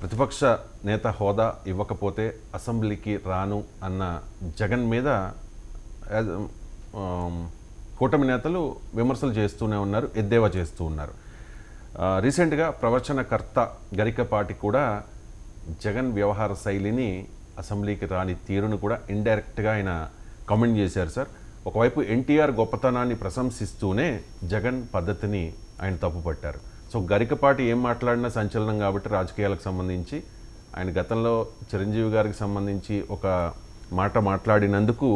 ప్రతిపక్ష నేత హోదా ఇవ్వకపోతే అసెంబ్లీకి రాను అన్న జగన్ మీద um, um, కూటమి నేతలు విమర్శలు చేస్తూనే ఉన్నారు ఎద్దేవా చేస్తూ ఉన్నారు. రీసెంట్గా ప్రవచనకర్త గరికపాటి కూడా జగన్ వ్యవహార శైలిని అసెంబ్లీకి రాని తీరును కూడా ఇండైరెక్ట్గా ఆయన కామెంట్ చేశారు సార్. ఒకవైపు ఎన్టీఆర్ గొప్పతనాన్ని ప్రశంసిస్తూనే జగన్ పద్ధతిని ఆయన తప్పుపట్టారు. సో గరికపాటి ఏం మాట్లాడినా సంచలనం కాబట్టి రాజకీయాలకు సంబంధించి ఆయన గతంలో చిరంజీవి గారికి సంబంధించి ఒక మాట మాట్లాడినందుకు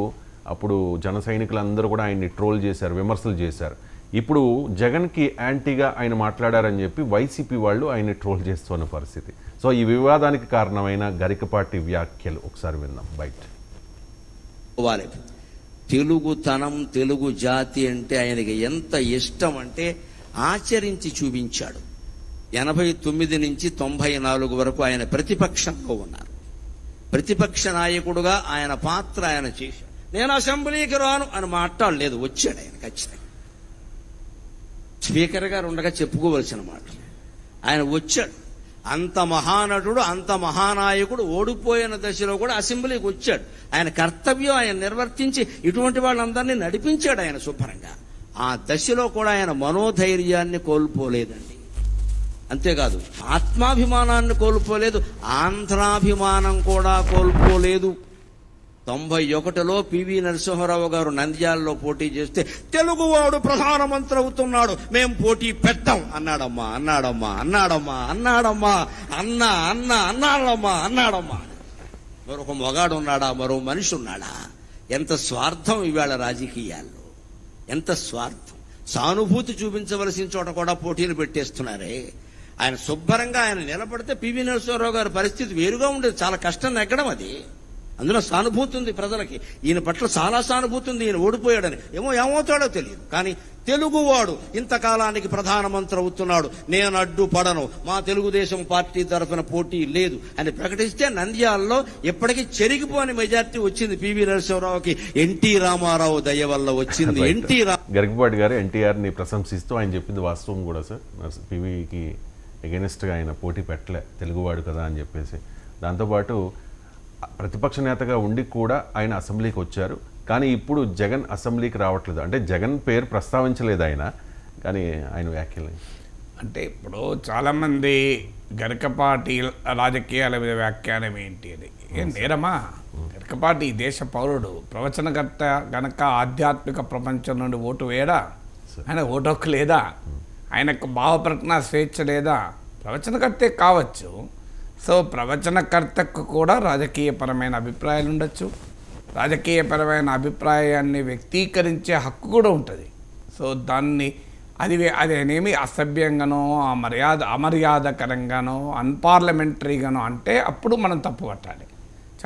అప్పుడు జన సైనికులందరూ కూడా ఆయన్ని ట్రోల్ చేశారు విమర్శలు చేశారు. ఇప్పుడు జగన్కి యాంటీగా ఆయన మాట్లాడారని చెప్పి వైసీపీ వాళ్ళు ఆయన్ని ట్రోల్ చేస్తున్న పరిస్థితి. సో ఈ వివాదానికి కారణమైన గరికపాటి వ్యాఖ్యలు ఒకసారి విందాం. బయట తెలుగుతనం తెలుగు జాతి అంటే ఆయనకి ఎంత ఇష్టం అంటే ఆచరించి చూపించాడు. ఎనభై తొమ్మిది నుంచి తొంభై నాలుగు వరకు ఆయన ప్రతిపక్షంలో ఉన్నారు. ప్రతిపక్ష నాయకుడుగా ఆయన పాత్ర ఆయన చేశాడు. నేను అసెంబ్లీకి రాను అని మాట్లాడలేదు. వచ్చాడు ఆయన ఖచ్చితంగా. స్పీకర్ గారు ఉండగా చెప్పుకోవలసిన మాట. ఆయన వచ్చాడు. అంత మహానటుడు అంత మహానాయకుడు ఓడిపోయిన దశలో కూడా అసెంబ్లీకి వచ్చాడు. ఆయన కర్తవ్యం ఆయన నిర్వర్తించి ఇటువంటి వాళ్ళందరినీ నడిపించాడు ఆయన శుభ్రంగా. ఆ దశలో కూడా ఆయన మనోధైర్యాన్ని కోల్పోలేదండి. అంతేకాదు ఆత్మాభిమానాన్ని కోల్పోలేదు ఆంధ్రాభిమానం కూడా కోల్పోలేదు. తొంభై ఒకటిలో పివి నరసింహారావు గారు నంద్యాలలో పోటీ చేస్తే తెలుగువాడు ప్రధానమంత్రి అవుతున్నాడు. మేం పోటీ పెట్టాం అన్నాడమ్మా అన్నాడమ్మా అన్నాడమ్మా అన్నాడమ్మా అన్న అన్న అన్నాడమ్మా అన్నాడమ్మా. మరొక మొగాడు ఉన్నాడా మరో మనిషి ఉన్నాడా ఎంత స్వార్థం ఇవాళ రాజకీయాల్లో. ఎంత స్వార్థం. సానుభూతి చూపించవలసిన చోట కూడా పోటీలు పెట్టేస్తున్నారే. ఆయన శుభ్రంగా ఆయన నిలబడితే పివి నరసింహారావు గారి పరిస్థితి వేరుగా ఉండేది. చాలా కష్టం నెగ్గడం అది. అందులో సానుభూతి ఉంది ప్రజలకి. ఈయన పట్ల చాలా సానుభూతి ఉంది ఈయన ఓడిపోయాడని. ఏమో ఏమవుతాడో తెలియదు. కానీ తెలుగువాడు ఇంతకాలానికి ప్రధానమంత్రి అవుతున్నాడు నేను అడ్డుపడను. మా తెలుగుదేశం పార్టీ తరఫున పోటీ లేదు అని ప్రకటిస్తే నంద్యాలలో ఇప్పటికీ చెరిగిపోని మెజార్టీ వచ్చింది పివి నరసింహారావుకి. ఎన్టీ రామారావు దయ వల్ల వచ్చింది. ఎన్టీ రా గరికపాటి గారు ఎన్టీఆర్ని ప్రశంసిస్తూ ఆయన చెప్పింది వాస్తవం కూడా సార్. పివికి ఎగెనిస్ట్గా ఆయన పోటీ పెట్టలే. తెలుగువాడు కదా అని చెప్పేసి. దాంతోపాటు ప్రతిపక్ష నేతగా ఉండి కూడా ఆయన అసెంబ్లీకి వచ్చారు. కానీ ఇప్పుడు జగన్ అసెంబ్లీకి రావట్లేదు. అంటే జగన్ పేరు ప్రస్తావించలేదు ఆయన. కానీ ఆయన వ్యాఖ్యలు అంటే ఇప్పుడు చాలామంది గరికపాటి రాజకీయాల మీద వ్యాఖ్యానం ఏంటి అని. ఏం నేరమా? గరికపాటి దేశ పౌరుడు ప్రవచనకర్త గనక ఆధ్యాత్మిక ప్రపంచం నుండి ఓటు వేయడా? ఆయన ఓటు హక్కు లేదా ఆయనకు భావప్రకటన స్వేచ్ఛ లేదా? ప్రవచనకర్తే కావచ్చు. సో ప్రవచనకర్తకు కూడా రాజకీయపరమైన అభిప్రాయాలు ఉండొచ్చు. రాజకీయపరమైన అభిప్రాయాన్ని వ్యక్తీకరించే హక్కు కూడా ఉంటుంది. సో దాన్ని అది అదేనేమి అసభ్యంగానో మర్యాద అమర్యాదకరంగానో అన్పార్లమెంటరీగానో అంటే అప్పుడు మనం తప్పు పట్టాలి.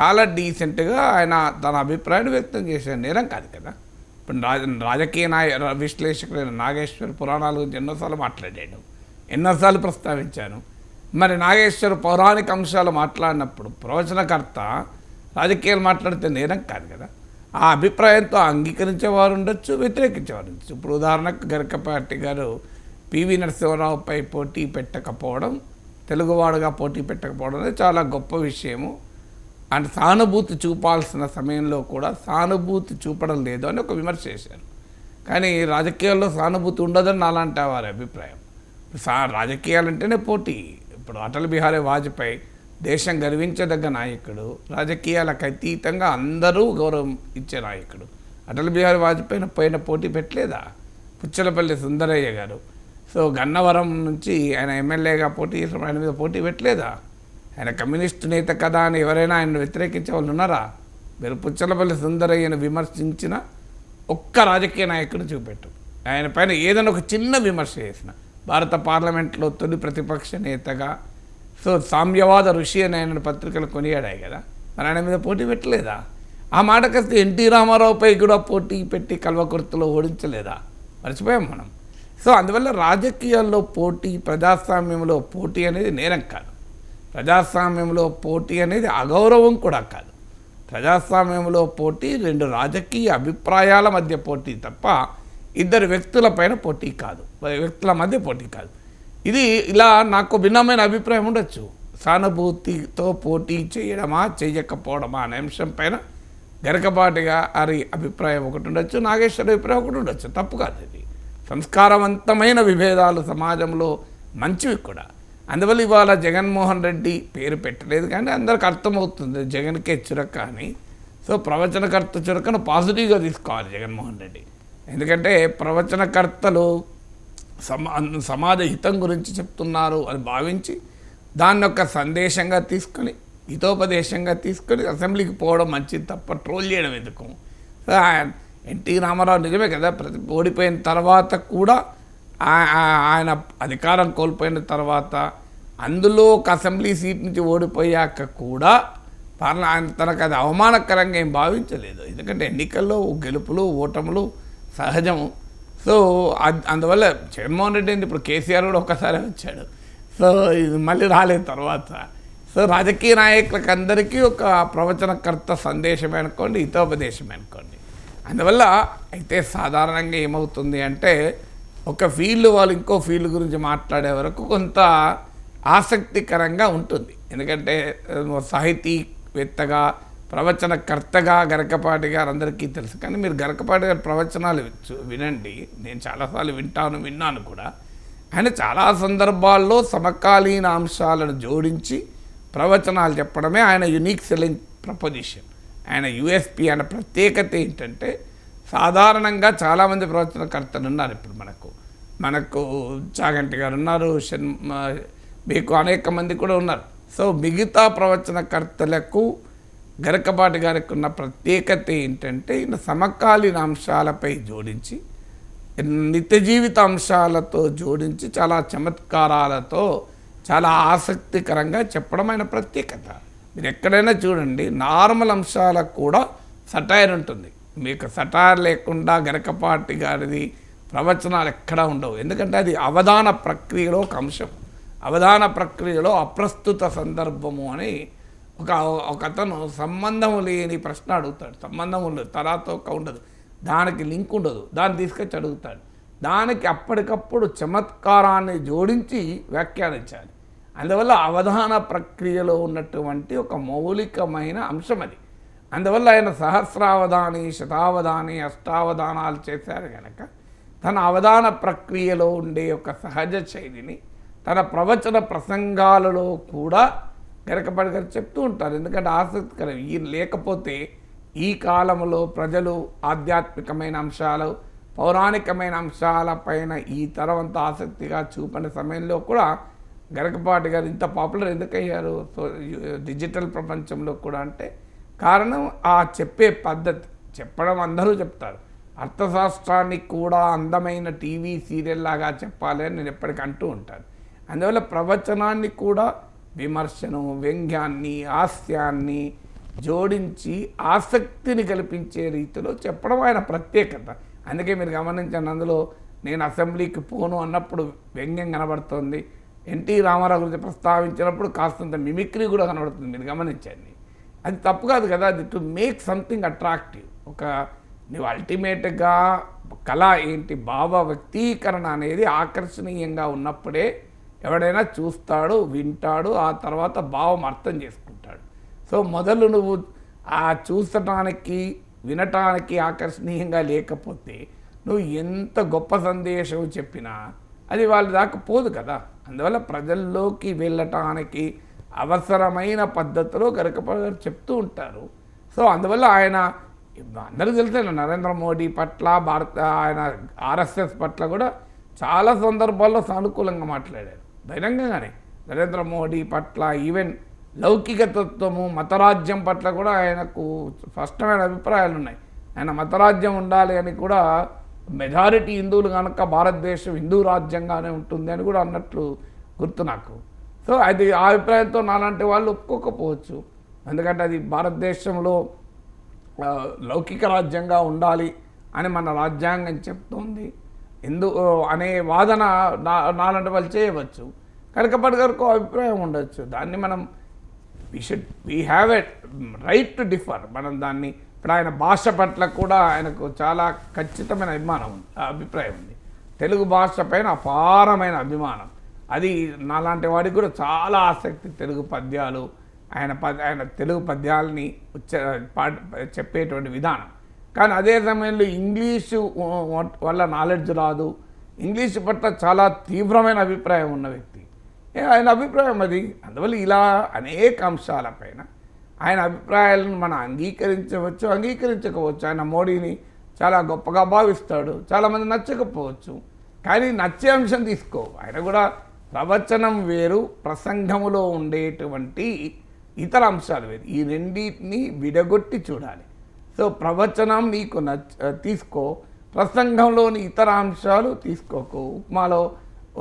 చాలా డీసెంట్గా ఆయన తన అభిప్రాయాన్ని వ్యక్తం చేసే నేరం కాదు కదా. ఇప్పుడు రాజ రాజకీయ నాయ విశ్లేషకుడైన నాగేశ్వర్ పురాణాల గురించి ఎన్నోసార్లు మాట్లాడాడు. ఎన్నోసార్లు ప్రస్తావించాను. మరి నాగేశ్వర పౌరాణిక అంశాలు మాట్లాడినప్పుడు ప్రవచనకర్త రాజకీయాలు మాట్లాడితే నేనం కాదు కదా. ఆ అభిప్రాయంతో అంగీకరించేవారు ఉండొచ్చు వ్యతిరేకించేవారు ఉండొచ్చు. ఇప్పుడు ఉదాహరణకు గరికపాటి గారు పివి నరసింహారావుపై పోటీ పెట్టకపోవడం తెలుగువాడుగా పోటీ పెట్టకపోవడం అనేది చాలా గొప్ప విషయము. అండ్ సానుభూతి చూపాల్సిన సమయంలో కూడా సానుభూతి చూపడం లేదు అని ఒక విమర్శ చేశారు. కానీ రాజకీయాల్లో సానుభూతి ఉండదని నాలాంటి వారి అభిప్రాయం. సా రాజకీయాలంటేనే పోటీ. ఇప్పుడు అటల్ బిహారీ వాజ్పేయి దేశం గర్వించదగ్గ నాయకుడు రాజకీయాలకు అతీతంగా అందరూ గౌరవం ఇచ్చే నాయకుడు. అటల్ బిహారీ వాజ్పేయి పైన పోటీ పెట్టలేదా? పుచ్చలపల్లి సుందరయ్య గారు. సో గన్నవరం నుంచి ఆయన ఎమ్మెల్యేగా పోటీ చేసిన ఆయన మీద పోటీ పెట్టలేదా? ఆయన కమ్యూనిస్టు నేత కదా అని ఎవరైనా ఆయన వ్యతిరేకించే వాళ్ళు ఉన్నారా? మీరు పుచ్చలపల్లి సుందరయ్యను విమర్శించిన ఒక్క రాజకీయ నాయకుడు చూపెట్టు. ఆయన పైన ఏదైనా ఒక చిన్న విమర్శ చేసిన. భారత పార్లమెంట్లో తొలి ప్రతిపక్ష నేతగా సో సామ్యవాద ఋషి అని ఆయన పత్రికలు కొనియాడాయి కదా. మరి ఆయన మీద పోటీ పెట్టలేదా? ఆ మాటకొస్తే ఎన్టీ రామారావుపై కూడా పోటీ పెట్టి కల్వకుర్తలో ఓడించలేదా? మర్చిపోయాం మనం. సో అందువల్ల రాజకీయాల్లో పోటీ ప్రజాస్వామ్యంలో పోటీ అనేది నేరం కాదు. ప్రజాస్వామ్యంలో పోటీ అనేది అగౌరవం కూడా కాదు. ప్రజాస్వామ్యంలో పోటీ రెండు రాజకీయ అభిప్రాయాల మధ్య పోటీ తప్ప ఇద్దరు వ్యక్తుల పైన పోటీ కాదు. వ్యక్తుల మధ్య పోటీ కాదు. ఇది ఇలా నాకు భిన్నమైన అభిప్రాయం ఉండొచ్చు. సానుభూతితో పోటీ చేయడమా చేయకపోవడమా అనే అంశం పైన గరకపాటిగా అరి అభిప్రాయం ఒకటి ఉండొచ్చు నాగేశ్వర అభిప్రాయం ఒకటి ఉండొచ్చు. తప్పు కాదు ఇది. సంస్కారవంతమైన విభేదాలు సమాజంలో మంచివి కూడా. అందువల్ల ఇవాళ జగన్మోహన్ రెడ్డి పేరు పెట్టలేదు కానీ అందరికి అర్థమవుతుంది జగన్కే చురక అని. సో ప్రవచనకర్త చురకను పాజిటివ్గా తీసుకోవాలి జగన్మోహన్ రెడ్డి. ఎందుకంటే ప్రవచనకర్తలు సమా సమాజ హితం గురించి చెప్తున్నారు అని భావించి దాన్ని ఒక సందేశంగా తీసుకొని హితోపదేశంగా తీసుకొని అసెంబ్లీకి పోవడం మంచిది తప్ప ట్రోల్ చేయడం ఎందుకు? ఎన్టీ రామారావు నిజమే కదా ప్రతి ఓడిపోయిన తర్వాత కూడా ఆయన అధికారం కోల్పోయిన తర్వాత అందులో ఒక అసెంబ్లీ సీట్ నుంచి ఓడిపోయాక కూడా పార్ల ఆయన తనకు అది అవమానకరంగా ఏం భావించలేదు. ఎందుకంటే ఎన్నికల్లో గెలుపులు ఓటములు సహజము. సో అద్- అందువల్ల జగన్మోహన్ రెడ్డి అంటే ఇప్పుడు కేసీఆర్ కూడా ఒక్కసారి వచ్చాడు. సో ఇది మళ్ళీ రాలేదు తర్వాత. సో రాజకీయ నాయకులకు అందరికీ ఒక ప్రవచనకర్త సందేశం అనుకోండి హితోపదేశం అనుకోండి. అందువల్ల అయితే సాధారణంగా ఏమవుతుంది అంటే ఒక ఫీల్డ్ వాళ్ళు ఇంకో ఫీల్డ్ గురించి మాట్లాడే వరకు కొంత ఆసక్తికరంగా ఉంటుంది. ఎందుకంటే సాహితీవేత్తగా ప్రవచనకర్తగా గరకపాటి గారు అందరికీ తెలుసు. కానీ మీరు గరకపాటి గారి ప్రవచనాలు వినండి. నేను చాలాసార్లు వింటాను విన్నాను కూడా. ఆయన చాలా సందర్భాల్లో సమకాలీన అంశాలను జోడించి ప్రవచనాలు చెప్పడమే ఆయన యునిక్ సెల్లింగ్ ప్రపోజిషన్. ఆయన యుఎస్పి ఆయన ప్రత్యేకత ఏంటంటే సాధారణంగా చాలామంది ప్రవచనకర్తలు ఉన్నారు ఇప్పుడు మనకు. మనకు చాగంటి గారు ఉన్నారు షన్ మీకు అనేక మంది కూడా ఉన్నారు. సో మిగతా ప్రవచనకర్తలకు గరకపాటి గారికి ఉన్న ప్రత్యేకత ఏంటంటే ఈయన సమకాలీన అంశాలపై జోడించి నిత్య జీవిత అంశాలతో జోడించి చాలా చమత్కారాలతో చాలా ఆసక్తికరంగా చెప్పడం ఆయన ప్రత్యేకత. మీరు ఎక్కడైనా చూడండి నార్మల్ అంశాలకు కూడా సటైర్ ఉంటుంది. మీకు సటైర్ లేకుండా గరకపాటి గారిది ప్రవచనాలు ఎక్కడా ఉండవు. ఎందుకంటే అది అవధాన ప్రక్రియలో ఒక అంశం. అవధాన ప్రక్రియలో అప్రస్తుత సందర్భము అని ఒక ఒక అతను సంబంధం లేని ప్రశ్న అడుగుతాడు. సంబంధం ఉండదు. తరాతో ఒక ఉండదు. దానికి లింక్ ఉండదు. దాన్ని తీసుకొచ్చి అడుగుతాడు. దానికి అప్పటికప్పుడు చమత్కారాన్ని జోడించి వ్యాఖ్యానించాలి. అందువల్ల అవధాన ప్రక్రియలో ఉన్నటువంటి ఒక మౌలికమైన అంశం అది. అందువల్ల ఆయన సహస్రావధాని శతావధాని అష్టావధానాలు చేశారు కనుక తన అవధాన ప్రక్రియలో ఉండే ఒక సహజ శైలిని తన ప్రవచన ప్రసంగాలలో కూడా గరకపాటి గారు చెప్తూ ఉంటారు. ఎందుకంటే ఆసక్తికరం. ఈ లేకపోతే ఈ కాలంలో ప్రజలు ఆధ్యాత్మికమైన అంశాలు పౌరాణికమైన అంశాలపైన ఈ తరం ఆసక్తిగా చూపని సమయంలో కూడా గరకపాటి గారు ఇంత పాపులర్ ఎందుకయ్యారు? సో డిజిటల్ ప్రపంచంలో కూడా అంటే కారణం ఆ చెప్పే పద్ధతి. చెప్పడం అందరూ చెప్తారు. అర్థశాస్త్రాన్ని కూడా అందమైన టీవీ సీరియల్ లాగా చెప్పాలి అని నేను ఎప్పటికీ అంటూ ఉంటాను. అందువల్ల ప్రవచనాన్ని కూడా విమర్శను వ్యంగ్యాన్ని హాస్యాన్ని జోడించి ఆసక్తిని కల్పించే రీతిలో చెప్పడం ఆయన ప్రత్యేకత. అందుకే మీరు గమనించండి అందులో నేను అసెంబ్లీకి పోను అన్నప్పుడు వ్యంగ్యం కనబడుతోంది. ఎన్టీ రామారావు గురించి ప్రస్తావించినప్పుడు కాస్తంత మిమిక్రీ కూడా కనబడుతుంది మీరు గమనించండి. అది తప్పు కాదు కదా అది టు మేక్ సంథింగ్ అట్రాక్టివ్ ఒక నువ్వు అల్టిమేట్గా కళ ఏంటి భావ వ్యక్తీకరణ అనేది ఆకర్షణీయంగా ఉన్నప్పుడే ఎవడైనా చూస్తాడు వింటాడు ఆ తర్వాత భావం అర్థం చేసుకుంటాడు. సో మొదలు నువ్వు ఆ చూసటానికి వినటానికి ఆకర్షణీయంగా లేకపోతే నువ్వు ఎంత గొప్ప సందేశం చెప్పినా అది వాళ్ళ దాకా పోదు కదా. అందువల్ల ప్రజల్లోకి వెళ్ళటానికి అవసరమైన పద్ధతిలో గరకపాటి చెప్తూ ఉంటారు. సో అందువల్ల ఆయన అందరూ తెలుసు నరేంద్ర మోడీ పట్ల భారత ఆయన ఆర్ఎస్ఎస్ పట్ల కూడా చాలా సందర్భాల్లో సానుకూలంగా మాట్లాడారు. బహిరంగంగానే నరేంద్ర మోడీ పట్ల ఈవెన్ లౌకిక తత్వము మతరాజ్యం పట్ల కూడా ఆయనకు స్పష్టమైన అభిప్రాయాలు ఉన్నాయి ఆయన మతరాజ్యం ఉండాలి అని కూడా మెజారిటీ హిందువులు కనుక భారతదేశం హిందూ రాజ్యంగానే ఉంటుంది అని కూడా అన్నట్లు గుర్తు నాకు. సో అది ఆ అభిప్రాయంతో నాలాంటి వాళ్ళు ఒప్పుకోకపోవచ్చు. ఎందుకంటే అది భారతదేశంలో లౌకిక రాజ్యంగా ఉండాలి అని మన రాజ్యాంగం చెప్తోంది. ఎందు అనే వాదన నా నాలాంటి వాళ్ళు చేయవచ్చు. కనకపాటి గారికి అభిప్రాయం ఉండొచ్చు. దాన్ని మనం we should we have a right to differ మనం దాన్ని ఇప్పుడు ఆయన భాష పట్ల కూడా ఆయనకు చాలా ఖచ్చితమైన అభిమానం ఉంది అభిప్రాయం ఉంది. తెలుగు భాష పైన అపారమైన అభిమానం. అది నాలాంటి వాడికి కూడా చాలా ఆసక్తి. తెలుగు పద్యాలు ఆయన పద్ ఆయన తెలుగు పద్యాలని ఉచ్చ పా చెప్పేటువంటి విధానం. కానీ అదే సమయంలో ఇంగ్లీషు వల్ల నాలెడ్జ్ రాదు. ఇంగ్లీష్ పట్ల చాలా తీవ్రమైన అభిప్రాయం ఉన్న వ్యక్తి. ఆయన అభిప్రాయం అది. అందువల్ల ఇలా అనేక అంశాలపైన ఆయన అభిప్రాయాలను మనం అంగీకరించవచ్చు అంగీకరించకపోవచ్చు. ఆయన మోడీని చాలా గొప్పగా భావిస్తాడు. చాలామంది నచ్చకపోవచ్చు. కానీ నచ్చే అంశం తీసుకో ఆయన కూడా ప్రవచనం వేరు ప్రసంగములో ఉండేటువంటి ఇతర అంశాలు వేరు. ఈ రెండింటిని విడగొట్టి చూడాలి. సో ప్రవచనం మీకు నచ్చ తీసుకో. ప్రసంగంలోని ఇతర అంశాలు తీసుకోకు. ఉప్మాలో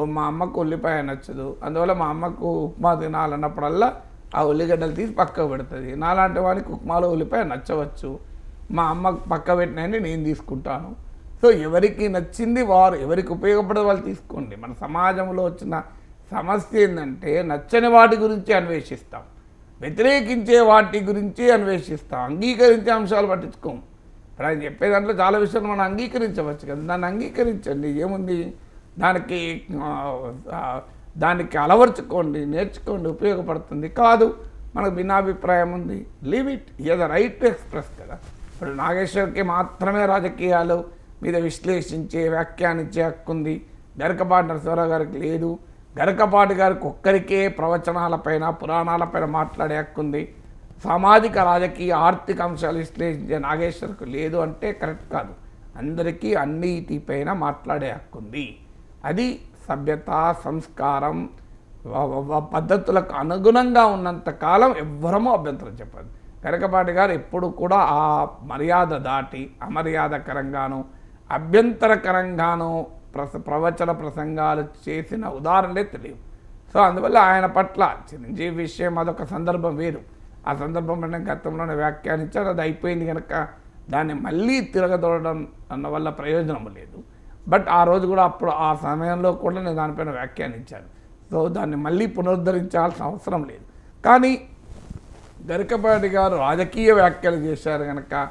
మా అమ్మకు ఉల్లిపాయ నచ్చదు. అందువల్ల మా అమ్మకు ఉప్మా తినాలన్నప్పుడల్లా ఆ ఉల్లిగడ్డలు తీసి పక్కకు పెడుతుంది. నాలాంటి వాడికి ఉప్మాలో ఉల్లిపాయ నచ్చవచ్చు. మా అమ్మకు పక్క పెట్టినని నేను తీసుకుంటాను. సో ఎవరికి నచ్చింది వారు ఎవరికి ఉపయోగపడే వాళ్ళు తీసుకోండి. మన సమాజంలో వచ్చిన సమస్య ఏంటంటే నచ్చని వాటి గురించి అన్వేషిస్తాం. వ్యతిరేకించే వాటి గురించి అన్వేషిస్తాం. అంగీకరించే అంశాలు పట్టించుకోం. ఇప్పుడు ఆయన చెప్పే దాంట్లో చాలా విషయాలు మనం అంగీకరించవచ్చు కదా. దాన్ని అంగీకరించండి. ఏముంది? దానికి దానికి అలవర్చుకోండి నేర్చుకోండి ఉపయోగపడుతుంది. కాదు మనకు భిన్నాభిప్రాయం ఉంది. లీవ్ ఇట్ ఏదో రైట్ టు ఎక్స్ప్రెస్ కదా. ఇప్పుడు నాగేశ్వర్కి మాత్రమే రాజకీయాలు మీద విశ్లేషించే వ్యాఖ్యానించే హక్కు ఉంది గరకపాటి నరసింహరావు గారికి లేదు. గరకపాటి గారికి ఒక్కరికే ప్రవచనాలపైన పురాణాలపైన మాట్లాడే హక్కు ఉంది సామాజిక రాజకీయ ఆర్థిక అంశాలు విశ్లేషించే నాగేశ్వరకు లేదు అంటే కరెక్ట్ కాదు. అందరికీ అన్నిటిపైన మాట్లాడే హక్కు ఉంది అది సభ్యత సంస్కారం పద్ధతులకు అనుగుణంగా ఉన్నంత కాలం ఎవ్వరమూ అభ్యంతరం చెప్పదు. కరకపాటి గారు ఎప్పుడు కూడా ఆ మర్యాద దాటి అమర్యాదకరంగాను అభ్యంతరకరంగాను ప్రస ప్రవచన ప్రసంగాలు చేసిన ఉదాహరణలే తెలియవు. సో అందువల్ల ఆయన పట్ల చిరంజీవి విషయం అదొక సందర్భం వేరు. ఆ సందర్భం నేను గతంలోనే వ్యాఖ్యానించాను అది అయిపోయింది కనుక దాన్ని మళ్ళీ తిరగదోడడం అన్న వల్ల ప్రయోజనం లేదు. బట్ ఆ రోజు కూడా అప్పుడు ఆ సమయంలో కూడా నేను దానిపైన వ్యాఖ్యానించాను. సో దాన్ని మళ్ళీ పునరుద్ధరించాల్సిన అవసరం లేదు. కానీ గరికపాటి గారు రాజకీయ వ్యాఖ్యలు చేశారు కనుక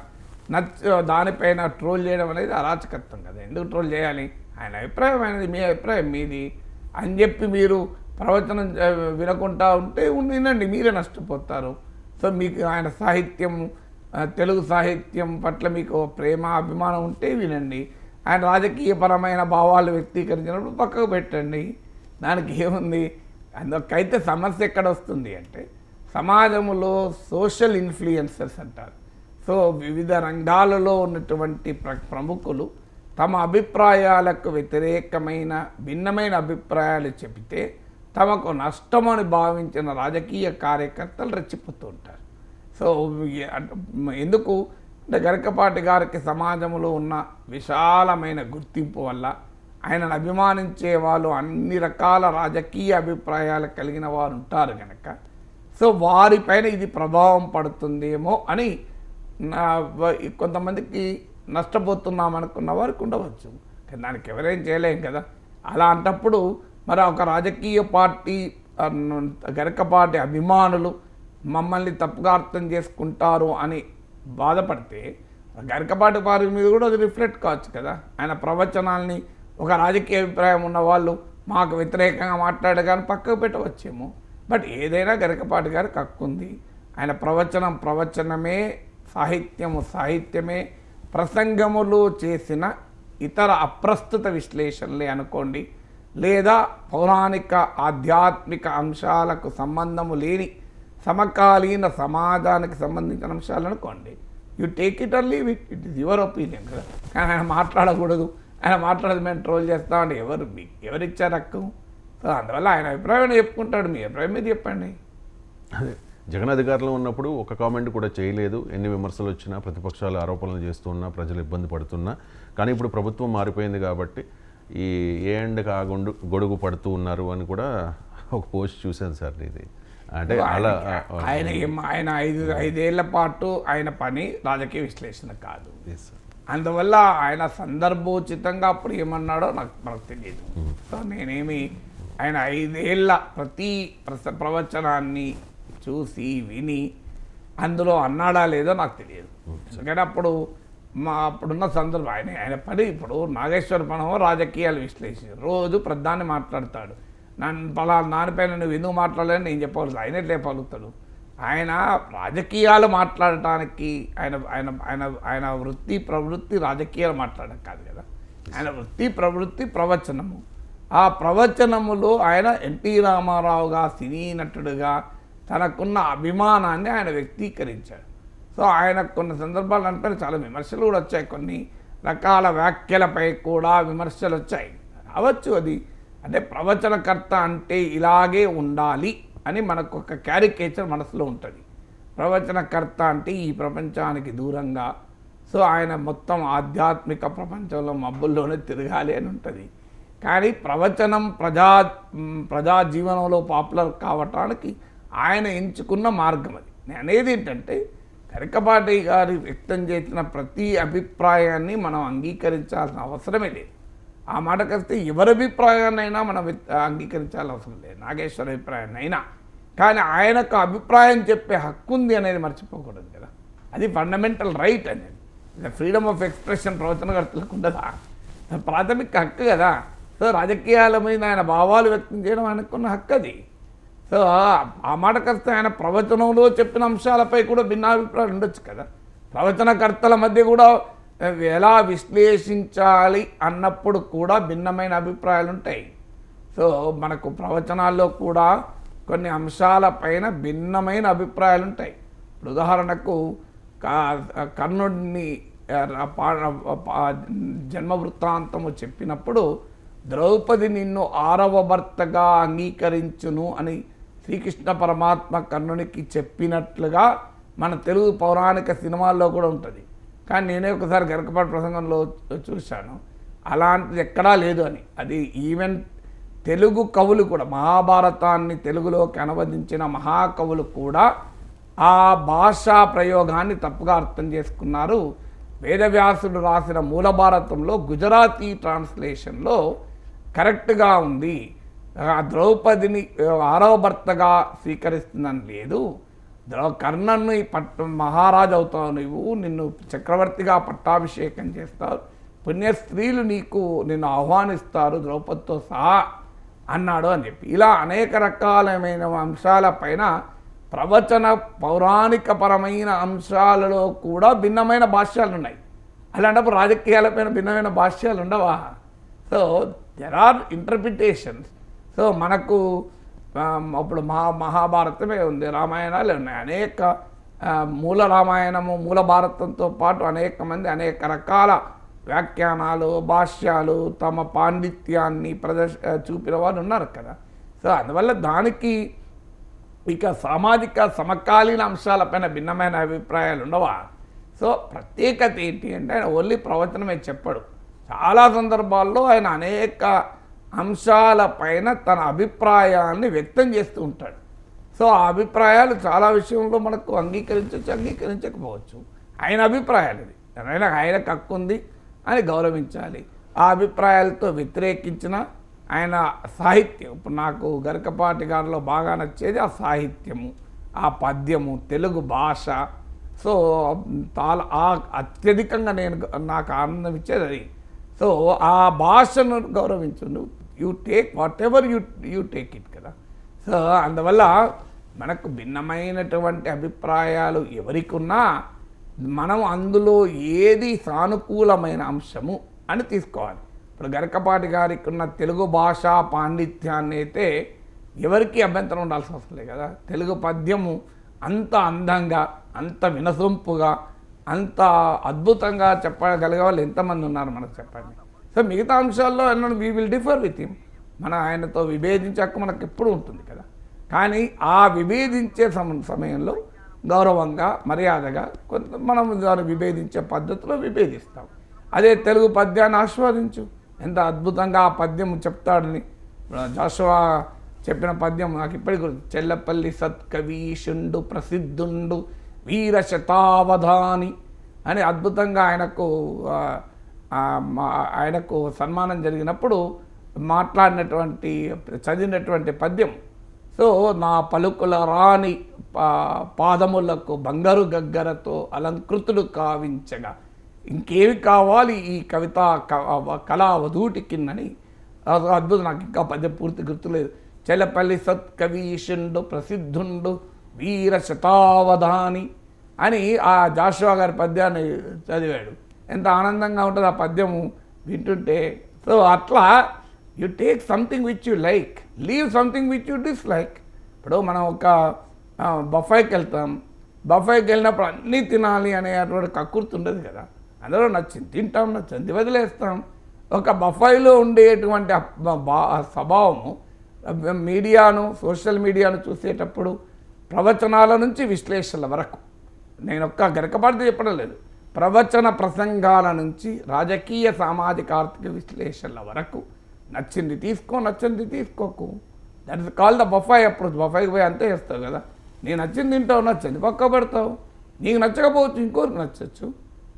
నచ్చ దానిపైన ట్రోల్ చేయడం అనేది అరాచకత్వం కదా. ఎందుకు ట్రోల్ చేయాలి? ఆయన అభిప్రాయం అనేది మీ అభిప్రాయం మీది. అని చెప్పి మీరు ప్రవచనం వినకుండా ఉంటే ఉండినండి వినండి మీరే నష్టపోతారు. సో మీకు ఆయన సాహిత్యం తెలుగు సాహిత్యం పట్ల మీకు ప్రేమ అభిమానం ఉంటే వినండి. ఆయన రాజకీయపరమైన భావాలు వ్యక్తీకరించినప్పుడు పక్కకు పెట్టండి. దానికి ఏముంది? అందుకైతే సమస్య ఎక్కడ వస్తుంది అంటే సమాజంలో సోషల్ ఇన్ఫ్లుయెన్సర్స్ అంటారు. సో వివిధ రంగాలలో ఉన్నటువంటి ప్ర ప్రముఖులు తమ అభిప్రాయాలకు వ్యతిరేకమైన భిన్నమైన అభిప్రాయాలు చెబితే తమకు నష్టమని భావించిన రాజకీయ కార్యకర్తలు రెచ్చిపోతూ ఉంటారు. సో ఎందుకు? అంటే గరికపాటి గారికి సమాజంలో ఉన్న విశాలమైన గుర్తింపు వల్ల ఆయనను అభిమానించే వాళ్ళు అన్ని రకాల రాజకీయ అభిప్రాయాలు కలిగిన వారు ఉంటారు కనుక సో వారిపైన ఇది ప్రభావం పడుతుందేమో అని నా కొంతమందికి నష్టపోతున్నాం అనుకున్న వారికి ఉండవచ్చు. కానీ దానికి ఎవరేం చేయలేం కదా. అలాంటప్పుడు మరి ఒక రాజకీయ పార్టీ గరకపాటి అభిమానులు మమ్మల్ని తప్పుగా అర్థం చేసుకుంటారు అని బాధపడితే గరకపాటి వారి మీద కూడా అది రిఫ్లెక్ట్ కావచ్చు కదా. ఆయన ప్రవచనాల్ని ఒక రాజకీయ అభిప్రాయం ఉన్న వాళ్ళు మాకు వ్యతిరేకంగా మాట్లాడగానే పక్కకు పెట్టవచ్చేమో. బట్ ఏదైనా గరికపాటి గారికి హక్కు ఉంది. ఆయన ప్రవచనం ప్రవచనమే సాహిత్యము సాహిత్యమే ప్రసంగములు చేసిన ఇతర అప్రస్తుత విశ్లేషణలే అనుకోండి లేదా పౌరాణిక ఆధ్యాత్మిక అంశాలకు సంబంధము లేని సమకాలీన సమాజానికి సంబంధించిన అంశాలు అనుకోండి. You take it early with it it is your opinion కదా కానీ ఆయన మాట్లాడకూడదు. ఆయన మాట్లాడదు మేము ట్రోల్ చేస్తామంటే ఎవరు మీకు ఎవరిచ్చారు హక్కు? సో అందువల్ల ఆయన అభిప్రాయం చెప్పుకుంటాడు. మీ అభిప్రాయం మీద చెప్పండి. అదే. జగన్ అధికారంలో ఉన్నప్పుడు ఒక కామెంట్ కూడా చేయలేదు. ఎన్ని విమర్శలు వచ్చినా ప్రతిపక్షాలు ఆరోపణలు చేస్తున్నా ప్రజలు ఇబ్బంది పడుతున్నా. కానీ ఇప్పుడు ప్రభుత్వం మారిపోయింది కాబట్టి ఈ ఏ ఎండకు ఆ గొండు గొడుగు పడుతూ ఉన్నారు అని కూడా ఒక పోస్ట్ చూశాను సార్ ఇది. అంటే అలా ఆయన ఆయన ఐదు ఐదేళ్ళ పాటు ఆయన పని రాజకీయ విశ్లేషణ కాదు. అందువల్ల ఆయన సందర్భోచితంగా అప్పుడు ఏమన్నాడో నాకు మనకు తెలియదు సో నేనేమి ఆయన ఐదేళ్ళ ప్రతి ప్రవచనాన్ని చూసి విని అందులో అన్నాడా లేదో నాకు తెలియదు. ఎందుకంటే అప్పుడు మా అప్పుడున్న సందర్భం ఆయన ఆయన పని ఇప్పుడు నాగేశ్వర పనమో రాజకీయాలు విశ్లేషి రోజు ప్రధాని మాట్లాడతాడు. నన్ను పలా నాన్నపైన నువ్వు ఎందుకు మాట్లాడలేని నేను చెప్పవలసి ఆయన ఎట్లే పలుకుతాడు. ఆయన రాజకీయాలు మాట్లాడటానికి ఆయన ఆయన ఆయన ఆయన వృత్తి ప్రవృత్తి రాజకీయాలు మాట్లాడడం కాదు కదా. ఆయన వృత్తి ప్రవృత్తి ప్రవచనము. ఆ ప్రవచనములో ఆయన ఎన్టీ రామారావుగా సినీ నటుడుగా తనకున్న అభిమానాన్ని ఆయన వ్యక్తీకరించాడు. సో ఆయన కొన్ని సందర్భాలు అంటే చాలా విమర్శలు కూడా వచ్చాయి. కొన్ని రకాల వ్యాఖ్యలపై కూడా విమర్శలు వచ్చాయి. రావచ్చు అది. అంటే ప్రవచనకర్త అంటే ఇలాగే ఉండాలి అని మనకు ఒక క్యారికేచర్ మనసులో ఉంటుంది. ప్రవచనకర్త అంటే ఈ ప్రపంచానికి దూరంగా. సో ఆయన మొత్తం ఆధ్యాత్మిక ప్రపంచంలో మబ్బుల్లోనే తిరగాలి అని ఉంటుంది. కానీ ప్రవచనం ప్రజా ప్రజా జీవనంలో పాపులర్ కావటానికి ఆయన ఎంచుకున్న మార్గం అది. నేను అనేది ఏంటంటే కరికపాటి గారు వ్యక్తం చేసిన ప్రతి అభిప్రాయాన్ని మనం అంగీకరించాల్సిన అవసరమే లేదు. ఆ మాటకు వస్తే ఎవరి అభిప్రాయాన్నైనా మనం అంగీకరించాల్సిన అవసరం లేదు. నాగేశ్వర అభిప్రాయాన్నైనా. కానీ ఆయనకు అభిప్రాయం చెప్పే హక్కు ఉంది అనేది మర్చిపోకూడదు కదా. అది ఫండమెంటల్ రైట్ అనేది. ఫ్రీడమ్ ఆఫ్ ఎక్స్ప్రెషన్ ప్రవచనకర్తలకు ఉండదా? ప్రాథమిక హక్కు కదా. సో రాజకీయాల మీద ఆయన భావాలు వ్యక్తం చేయడం ఆయనకున్న హక్కు అది. సో ఆ- మాటకర్త ఆయన ప్రవచనంలో చెప్పిన అంశాలపై కూడా భిన్నాభిప్రాయాలు ఉండొచ్చు కదా. ప్రవచనకర్తల మధ్య కూడా ఎలా విశ్లేషించాలి అన్నప్పుడు కూడా భిన్నమైన అభిప్రాయాలు ఉంటాయి. సో మనకు ప్రవచనాల్లో కూడా కొన్ని అంశాలపైన భిన్నమైన అభిప్రాయాలు ఉంటాయి. ఇప్పుడు ఉదాహరణకు కర్ణుడిని జన్మ వృత్తాంతము చెప్పినప్పుడు ద్రౌపది నిన్ను ఆరవ భర్తగా అంగీకరించును అని శ్రీకృష్ణ పరమాత్మ కర్ణునికి చెప్పినట్లుగా మన తెలుగు పౌరాణిక సినిమాల్లో కూడా ఉంటుంది. కానీ నేనే ఒకసారి గరకపాటి ప్రసంగంలో చూశాను. అలాంటిది ఎక్కడా లేదు అని. అది ఈవెన్ తెలుగు కవులు కూడా మహాభారతాన్ని తెలుగులోకి అనువదించిన మహాకవులు కూడా ఆ భాషా ప్రయోగాన్ని తప్పుగా అర్థం చేసుకున్నారు. వేదవ్యాసుడు రాసిన మూల భారతంలో గుజరాతీ ట్రాన్స్లేషన్లో కరెక్ట్గా ఉంది. ఆ ద్రౌపదిని ఆరవ భర్తగా స్వీకరిస్తుందని లేదు. ద్రౌ కర్ణన్ని పట్ట మహారాజు అవుతావు నువ్వు నిన్ను చక్రవర్తిగా పట్టాభిషేకం చేస్తావు పుణ్య స్త్రీలు నీకు నిన్ను ఆహ్వానిస్తారు ద్రౌపదితో సహా అన్నాడు అని చెప్పి. ఇలా అనేక రకాలమైన అంశాలపైన ప్రవచన పౌరాణికపరమైన అంశాలలో కూడా భిన్నమైన భాష్యాలు ఉన్నాయి అలాంటప్పుడు రాజకీయాలపైన భిన్నమైన భాష్యాలు ఉండవా so there are interpretations so మనకు అప్పుడు మహా మహాభారతమే ఉంది. రామాయణాలు ఉన్నాయి. అనేక మూల రామాయణము మూల భారతంతో పాటు అనేక మంది అనేక రకాల వ్యాఖ్యానాలు భాష్యాలు తమ పాండిత్యాన్ని ప్రదర్శ చూపిన వారు ఉన్నారు కదా. సో అందువల్ల దానికి ఇక సామాజిక సమకాలీన అంశాలపైన భిన్నమైన అభిప్రాయాలు ఉండవా? సో ప్రత్యేకత ఏంటి అంటే ఆయన ఓన్లీ ప్రవచనమే చెప్పడు. చాలా సందర్భాల్లో ఆయన అనేక అంశాలపైన తన అభిప్రాయాన్ని వ్యక్తం చేస్తూ ఉంటాడు. సో ఆ అభిప్రాయాలు చాలా విషయంలో మనకు అంగీకరించవచ్చు అంగీకరించకపోవచ్చు. ఆయన అభిప్రాయాలు ఇది. ఆయన ఆయనకు హక్కు ఉంది అని గౌరవించాలి. ఆ అభిప్రాయాలతో వ్యతిరేకించిన ఆయన సాహిత్యం. ఇప్పుడు నాకు గరికపాటి గారిలో బాగా నచ్చేది ఆ సాహిత్యము ఆ పద్యము తెలుగు భాష. సో తాల అత్యధికంగా నేను నాకు ఆనందం ఇచ్చేది అది. సో ఆ భాషను గౌరవించు నువ్వు you take whatever you you take it కదా. సో అందువల్ల మనకు భిన్నమైనటువంటి అభిప్రాయాలు ఎవరికి ఉన్నా మనం అందులో ఏది సానుకూలమైన అంశము అని తీసుకోవాలి. ఇప్పుడు గరకపాటి గారికి ఉన్న తెలుగు భాష పాండిత్యాన్ని అయితే ఎవరికి అభ్యంతరం ఉండాల్సిన అవసరం లేదు కదా. తెలుగు పద్యము అంత అందంగా అంత వినసొంపుగా అంత అద్భుతంగా చెప్పగలిగే వాళ్ళు ఎంతమంది ఉన్నారు మనకు చెప్పండి. సో మిగతా అంశాల్లో అన్నాడు we will differ with him మన ఆయనతో విభేదించాక మనకు ఎప్పుడు ఉంటుంది కదా. కానీ ఆ విభేదించే సమ సమయంలో గౌరవంగా మర్యాదగా కొంత మనం దాన్ని విభేదించే పద్ధతిలో విభేదిస్తాం. అదే తెలుగు పద్యాన్ని ఆస్వాదించు. ఎంత అద్భుతంగా ఆ పద్యం చెప్తాడని. జాషువా చెప్పిన పద్యం నాకు ఇప్పటికి చెల్లపల్లి సత్కవీషుండు ప్రసిద్ధుండు. వీర శతావధాని అని అద్భుతంగా ఆయనకు మా- ఆయనకు సన్మానం జరిగినప్పుడు మాట్లాడినటువంటి చదివినటువంటి పద్యం. సో నా పలుకుల రాణి పా- పాదములకు బంగారు గగ్గరతో అలంకృతుడు కావించగా ఇంకేమి కావాలి ఈ కవిత క- కళా వధూటి కిందని అద్భుతం. నాకు ఇంకా పద్యం పూర్తి గుర్తులేదు. చెలపల్లి సత్కవీషుండు ప్రసిద్ధుండు వీర శతావధాని అని ఆ జాషువా గారి పద్యాన్ని చదివాడు. ఎంత ఆనందంగా ఉంటుంది ఆ పద్యము వింటుంటే. సో అట్లా you take something which you like leave something which you dislike ఇప్పుడు మనం ఒక బఫైకి వెళ్తాం. బఫైకి వెళ్ళినప్పుడు అన్నీ తినాలి అనేటువంటి కక్కుర్తుండదు కదా. అందరూ నచ్చింది తింటాం నచ్చింది వదిలేస్తాం. ఒక బఫైలో ఉండేటువంటి స్వభావము మీడియాను సోషల్ మీడియాను చూసేటప్పుడు ప్రవచనాల నుంచి విశ్లేషణల వరకు. నేను ఒక్క గరకపాటితో చెప్పడం లేదు. ప్రవచన ప్రసంగాల నుంచి రాజకీయ సామాజిక ఆర్థిక విశ్లేషణల వరకు. నచ్చింది తీసుకో నచ్చింది తీసుకోకు. That is call the buffet approach బఫాయికి పోయి అంతే చేస్తావు కదా. నీకు నచ్చింది తింటావు నచ్చింది పక్క పెడతావు. నీకు నచ్చకపోవచ్చు ఇంకోరికి నచ్చచ్చు.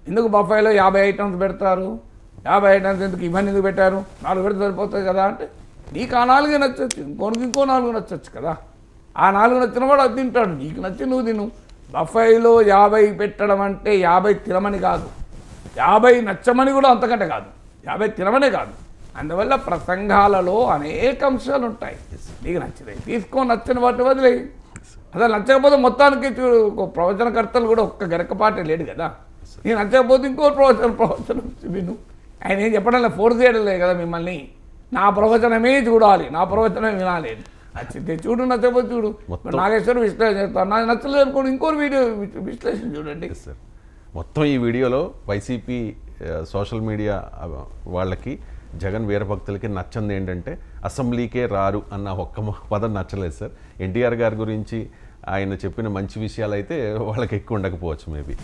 ఎందుకు బఫాయిలో యాభై ఐటమ్స్ పెడతారు? యాభై ఐటమ్స్ ఎందుకు ఇవన్నీ ఎందుకు పెట్టారు? నాలుగు పెడితే సరిపోతుంది కదా అంటే నీకు ఆ నాలుగే నచ్చచ్చు. ఇంకోనికి ఇంకో నాలుగు నచ్చచ్చు కదా. ఆ నాలుగు నచ్చిన వాడు అది తింటాడు. నీకు నచ్చి నువ్వు తిను. బఫైలో యాభై పెట్టడం అంటే యాభై తినమని కాదు. యాభై నచ్చమని కూడా అంతకంటే కాదు. యాభై తినమనే కాదు. అందువల్ల ప్రసంగాలలో అనేక అంశాలు ఉంటాయి. నీకు నచ్చినాయి తీసుకో నచ్చని వాటి వదిలే. అసలు నచ్చకపోతే మొత్తానికి చూడు ఒక ప్రవచనకర్తలు కూడా ఒక్క గరకపాటే లేడు కదా. నేను నచ్చకపోతే ఇంకో ప్రవచన ప్రవచనం విను. ఆయన ఏం చెప్పడం లేదు ఫోర్స్ చేయడం లేదు కదా మిమ్మల్ని. నా ప్రవచనమే చూడాలి. నా ప్రవచనమే వినాలి. నచ్చితే చూడు నచ్చకపోతే చూడు. మొత్తం- నాగేశ్వరం విశ్లేషణ చేస్తాను నాకు నచ్చలేదు అనుకోండి ఇంకో వీడియో విశ్లేషణ చూడండి. సార్ మొత్తం ఈ వీడియోలో వైసీపీ సోషల్ మీడియా వాళ్ళకి జగన్ వీరభక్తులకి నచ్చంది ఏంటంటే అసెంబ్లీకే రారు అన్న ఒక్క పదం నచ్చలేదు సార్ ఎన్టీఆర్ గారి గురించి ఆయన చెప్పిన మంచి విషయాలు అయితే వాళ్ళకి ఎక్కువ ఉండకపోవచ్చు మేబీ